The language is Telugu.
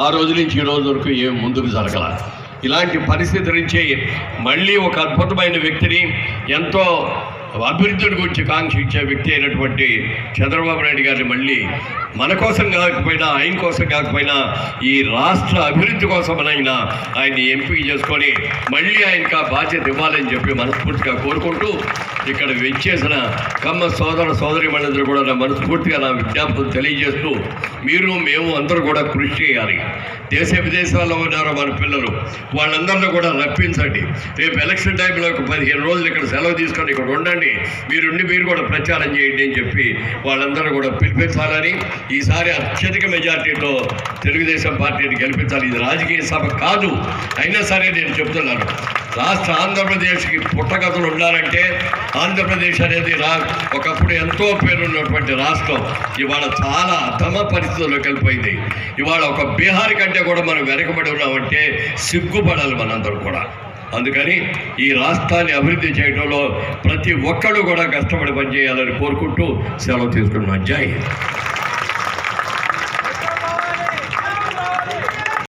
ఆ రోజు నుంచి ఈ రోజు వరకు ఏం ముందుకు జరగల. ఇలాంటి పరిస్థితి నుంచి మళ్ళీ ఒక అద్భుతమైన వ్యక్తిని ఎంతో అభివృద్ధిని గురించి కాంక్షించే వ్యక్తి అయినటువంటి చంద్రబాబు నాయుడు గారిని మళ్ళీ మన కోసం కాకపోయినా ఆయన కోసం కాకపోయినా ఈ రాష్ట్ర అభివృద్ధి కోసమనైనా ఆయన్ని ఎంపిక చేసుకొని మళ్ళీ ఆయనకు ఆ బాధ్యత ఇవ్వాలని చెప్పి మనస్ఫూర్తిగా కోరుకుంటూ ఇక్కడ వెచ్చేసిన కమ్మ సోదర సోదరి మనందరూ కూడా నా మనస్ఫూర్తిగా నా విజ్ఞాపనం తెలియజేస్తూ మీరు మేము అందరూ కూడా కృషి చేయాలి. దేశ విదేశాల్లో ఉన్నారో మన పిల్లలు వాళ్ళందరినీ కూడా రప్పించండి. రేపు ఎలక్షన్ టైంలో ఒక పదిహేను రోజులు ఇక్కడ సెలవు తీసుకొని ఇక్కడ ఉండండి. మీరుండి మీరు కూడా ప్రచారం చేయండి అని చెప్పి వాళ్ళందరూ కూడా పిలిపించాలని ఈసారి అత్యధిక మెజార్టీతో తెలుగుదేశం పార్టీని గెలిపించాలి. ఇది రాజకీయ సభ కాదు. అయినా సరే నేను చెప్తున్నాను. రాష్ట్ర ఆంధ్రప్రదేశ్కి పుట్టగతులు ఉండాలంటే ఆంధ్రప్రదేశ్ అనేది రా ఒకప్పుడు ఎంతో పేరున్నటువంటి రాష్ట్రం. ఇవాళ చాలా అధమ పరిస్థితుల్లోకి వెళ్ళిపోయింది ఇవాళ ఒక బీహార్ కంటే కూడా మనం వెనకబడి ఉన్నామంటే సిగ్గుపడాలి మనందరూ కూడా. అందుకని ఈ రాష్ట్రాన్ని అభివృద్ధి చేయడంలో ప్రతి ఒక్కళ్ళు కూడా కష్టపడి పనిచేయాలని కోరుకుంటూ సెలవు తీసుకున్నాను జై